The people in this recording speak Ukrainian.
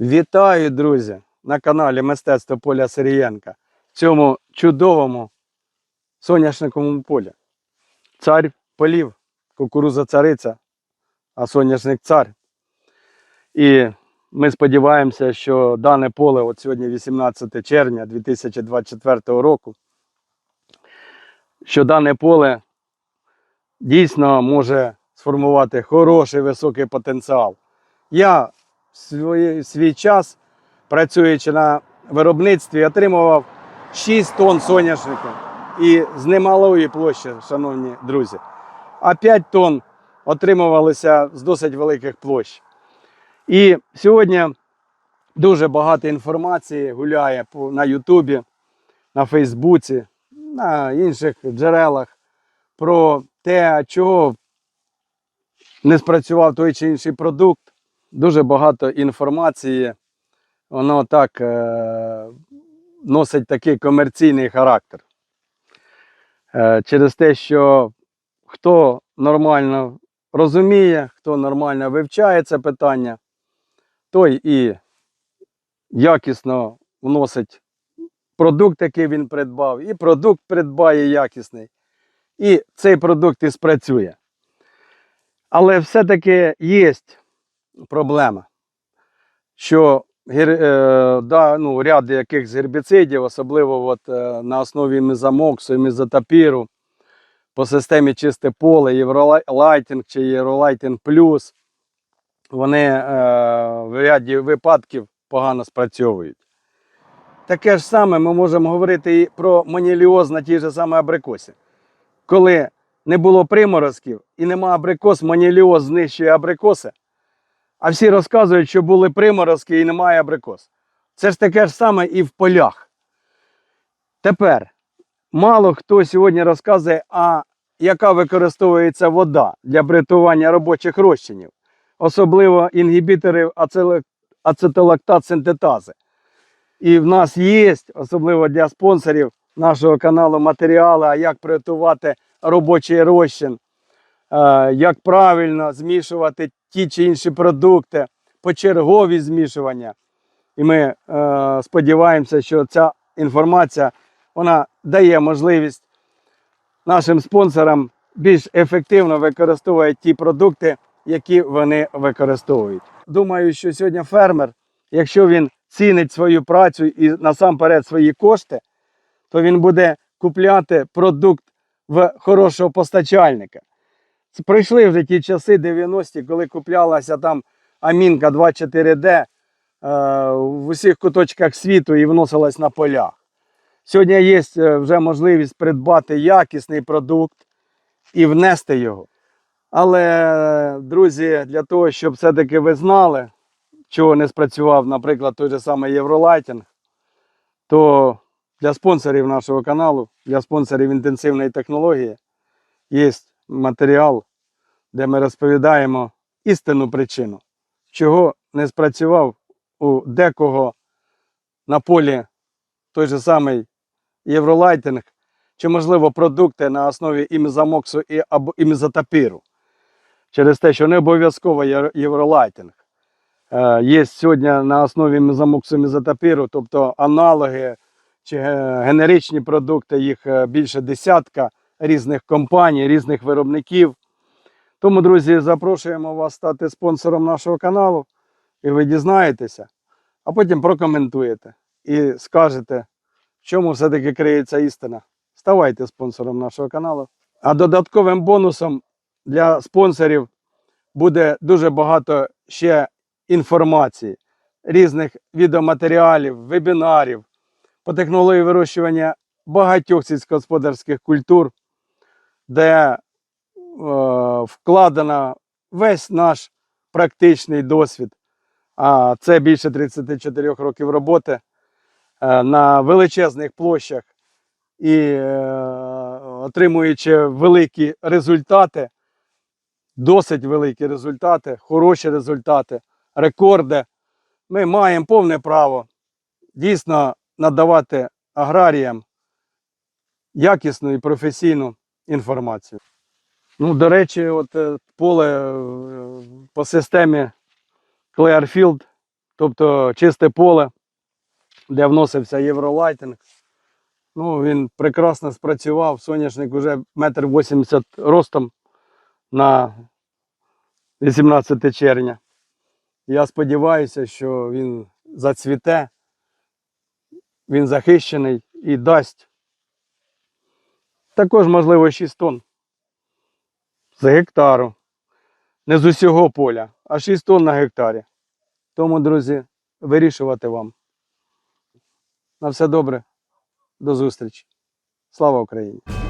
Вітаю, друзі, на каналі Мистецтво Поля Сирієнка в цьому чудовому соняшниковому полі. Цар полів, кукуруза цариця, а соняшник цар. І ми сподіваємося, що дане поле, от сьогодні 18 червня 2024 року, що дане поле дійсно може сформувати хороший високий потенціал. Я свій, свій час, працюючи на виробництві, отримував 6 тонн соняшника і з немалої площі, шановні друзі. А 5 тонн отримувалися з досить великих площ. І сьогодні дуже багато інформації гуляє на Ютубі, на Фейсбуці, на інших джерелах про те, чого не спрацював той чи інший продукт. Дуже багато інформації, воно так е, носить такий комерційний характер. Е, через те, що хто нормально розуміє, хто нормально вивчає це питання, той і якісно вносить продукт, який він придбав, і продукт придбає якісний, і цей продукт і спрацює. Але все-таки є проблема, що гер, е, да, ну, ряд якихось гербіцидів, особливо от, е, на основі мезамоксу і мезотапіру, по системі чисте поле, Євролайтінг чи Євролайтінг плюс, вони е, в ряді випадків погано спрацьовують. Таке ж саме ми можемо говорити і про моніліоз на тій же самій абрикосі. Коли не було приморозків і нема абрикос, моніліоз знищує абрикоси, а всі розказують, що були приморозки і немає абрикос. Це ж таке ж саме і в полях. Тепер мало хто сьогодні розказує, а яка використовується вода для бритування робочих розчинів, особливо інгібіторів ацетолактат синтетази. І в нас є, особливо для спонсорів нашого каналу, матеріали, як приготувати робочий розчин, е, як правильно змішувати ті чи інші продукти, почергові змішування. І ми е, сподіваємося, що ця інформація вона дає можливість нашим спонсорам більш ефективно використовувати ті продукти, які вони використовують. Думаю, що сьогодні фермер, якщо він цінить свою працю і насамперед свої кошти, то він буде купляти продукт в хорошого постачальника. Пройшли вже ті часи 90-ті, коли куплялася там амінка 24D е, в усіх куточках світу і вносилась на полях. Сьогодні є е, вже можливість придбати якісний продукт і внести його. Але, друзі, для того, щоб все-таки ви знали, чого не спрацював, наприклад, той же самий Євролайтінг, то для спонсорів нашого каналу, для спонсорів інтенсивної технології є матеріал, де ми розповідаємо істинну причину, чого не спрацював у декого на полі той же самий Євролайтинг, чи, можливо, продукти на основі імізамоксу і, або імізотапіру. Через те, що не обов'язково євролайтинг. Е, Є сьогодні на основі мезамоксу мезотапіру, тобто аналоги чи генеричні продукти, їх е, більше десятка різних компаній, різних виробників. Тому, друзі, запрошуємо вас стати спонсором нашого каналу, і ви дізнаєтеся, а потім прокоментуєте і скажете, в чому все-таки криється істина. Ставайте спонсором нашого каналу. А додатковим бонусом для спонсорів буде дуже багато ще інформації, різних відеоматеріалів, вебінарів по технології вирощування багатьох сільськогосподарських культур, де е, вкладено весь наш практичний досвід. А це більше 34 років роботи е, на величезних площах і е, отримуючи великі результати, досить великі результати, хороші результати, рекорди, ми маємо повне право дійсно надавати аграріям якісну і професійну інформацію. Ну, до речі, от е, поле е, по системі Clearfield тобто чисте поле, де вносився євролайтинг. Ну, він прекрасно спрацював. Соняшник вже метр 80 ростом на 18 червня. Я сподіваюся, що він зацвіте, він захищений і дасть також, можливо, 6 тонн з гектару. Не з усього поля, а 6 тонн на гектарі. Тому, друзі, вирішувати вам. На все добре. До зустрічі. Слава Україні!